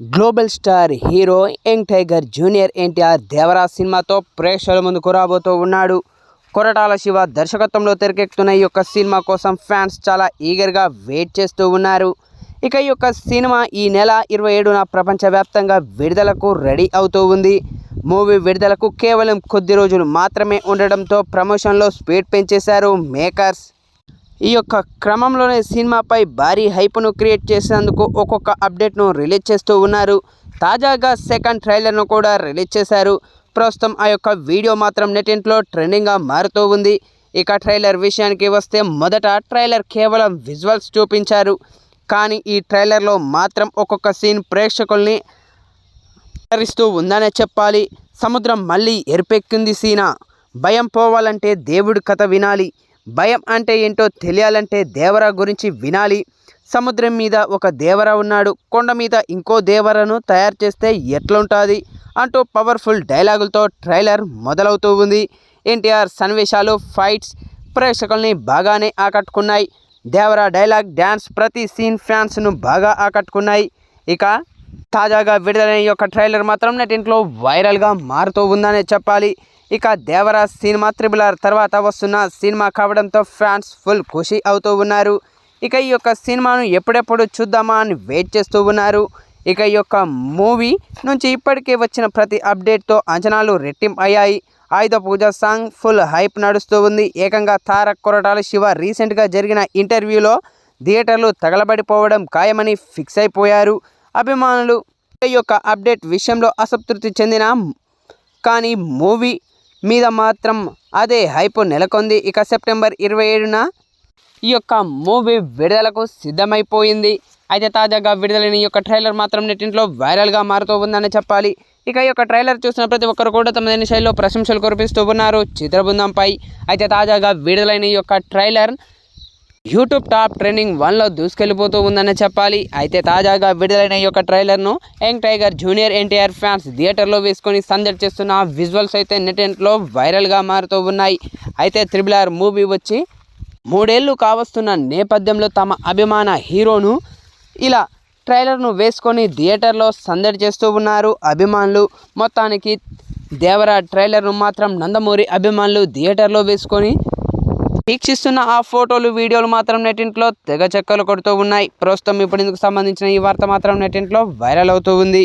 Global star hero young tiger junior NTR Devara సినిమాతో ప్రేక్షకుల ముందుకు రాబోతూ ఉన్నాడు. కొరటాల శివ దర్శకత్వంలో తెరకెక్కుతున్న ఈ యొక్క సినిమా కోసం ఫ్యాన్స్ చాలా ఈగర్గా వెయిట్ చేస్తూ ఉన్నారు. ఇక ఈ యొక్క సినిమా ఈ నెల ఇరవై ఏడున ప్రపంచవ్యాప్తంగా విడుదలకు రెడీ అవుతూ ఉంది. మూవీ విడుదలకు కేవలం కొద్ది రోజులు మాత్రమే ఉండడంతో ప్రమోషన్లో స్పీడ్ పెంచేశారు మేకర్స్. ఈ యొక్క క్రమంలోనే సినిమాపై భారీ హైప్ను క్రియేట్ చేసేందుకు ఒక్కొక్క అప్డేట్ను రిలీజ్ చేస్తూ ఉన్నారు. తాజాగా సెకండ్ ట్రైలర్ను కూడా రిలీజ్ చేశారు. ప్రస్తుతం ఆ యొక్క వీడియో మాత్రం నెటింట్లో ట్రెండింగ్గా మారుతూ ఉంది. ఇక ట్రైలర్ విషయానికి వస్తే మొదట ట్రైలర్ కేవలం విజువల్స్ చూపించారు. కానీ ఈ ట్రైలర్లో మాత్రం ఒక్కొక్క సీన్ ప్రేక్షకుల్ని హరిస్తూ ఉందనే చెప్పాలి. సముద్రం మళ్ళీ ఎరిపెక్కింది సీనా. భయం పోవాలంటే దేవుడి కథ వినాలి. భయం అంటే ఏంటో తెలియాలంటే దేవరా గురించి వినాలి. సముద్రం మీద ఒక దేవర ఉన్నాడు. కొండ మీద ఇంకో దేవరను తయారు చేస్తే ఎట్లుంటుంది? అంటూ పవర్ఫుల్ డైలాగులతో ట్రైలర్ మొదలవుతూ ఉంది. ఎన్టీఆర్ సన్నివేశాలు ఫైట్స్ ప్రేక్షకుల్ని బాగానే ఆకట్టుకున్నాయి. దేవరా డైలాగ్ డ్యాన్స్ ప్రతి సీన్ ఫ్యాన్స్ను బాగా ఆకట్టుకున్నాయి. ఇక తాజాగా విడుదలైన ఈ యొక్క ట్రైలర్ మాత్రం నెటింట్లో వైరల్గా మారుతూ ఉందనే చెప్పాలి. ఇక దేవరా సినిమా త్రిబులర్ తర్వాత వస్తున్న సినిమా కావడంతో ఫ్యాన్స్ ఫుల్ ఖుషి అవుతూ ఉన్నారు. ఇక ఈ యొక్క సినిమాను ఎప్పుడెప్పుడు చూద్దామా అని వెయిట్ చేస్తూ ఉన్నారు. ఇక ఈ యొక్క మూవీ నుంచి ఇప్పటికే వచ్చిన ప్రతి అప్డేట్తో అంచనాలు రెట్టింపు అయ్యాయి. Ayudha Pooja song full hype నడుస్తూ ఉంది. ఏకంగా తారక్ కొరటాల శివ రీసెంట్గా జరిగిన ఇంటర్వ్యూలో థియేటర్లు తగలబడిపోవడం ఖాయమని ఫిక్స్ అయిపోయారు. అభిమానులు ఈ యొక్క అప్డేట్ విషయంలో అసంతృప్తి చెందిన కానీ మూవీ మీద మాత్రం అదే హైపు నెలకొంది. ఇక సెప్టెంబర్ ఇరవై ఏడున ఈ యొక్క మూవీ విడుదలకు సిద్ధమైపోయింది. అయితే తాజాగా విడుదలైన ఈ యొక్క ట్రైలర్ మాత్రం నెట్టింట్లో వైరల్గా మారుతూ ఉందని చెప్పాలి. ఇక ఈ యొక్క ట్రైలర్ చూసిన ప్రతి ఒక్కరు కూడా తమదైన శైలిలో ప్రశంసలు కురిపిస్తూ ఉన్నారు. చిత్రబృందంపై అయితే తాజాగా విడుదలైన ఈ యొక్క ట్రైలర్ యూట్యూబ్ టాప్ ట్రెండింగ్ వన్లో దూసుకెళ్ళిపోతూ ఉందని చెప్పాలి. అయితే తాజాగా విడుదలైన ఈ యొక్క ట్రైలర్ను young tiger junior NTR fans థియేటర్లో వేసుకొని సందడి చేస్తున్న విజువల్స్ అయితే నెటెంట్లో వైరల్గా మారుతూ ఉన్నాయి. అయితే త్రిబుల్ ఆర్ మూవీ వచ్చి మూడేళ్ళు కావస్తున్న నేపథ్యంలో తమ అభిమాన హీరోను ఇలా ట్రైలర్ను వేసుకొని థియేటర్లో సందడి చేస్తూ ఉన్నారు. అభిమానులు మొత్తానికి దేవరా ట్రైలర్ను మాత్రం నందమూరి అభిమానులు థియేటర్లో వేసుకొని వీక్షిస్తున్న ఆ ఫోటోలు వీడియోలు మాత్రం నెటింట్లో తెగ చెక్కలు కొడుతూ ఉన్నాయి. ప్రస్తుతం ఇప్పుడు ఇందుకు సంబంధించిన ఈ వార్త మాత్రం నెటింట్లో వైరల్ అవుతూ ఉంది.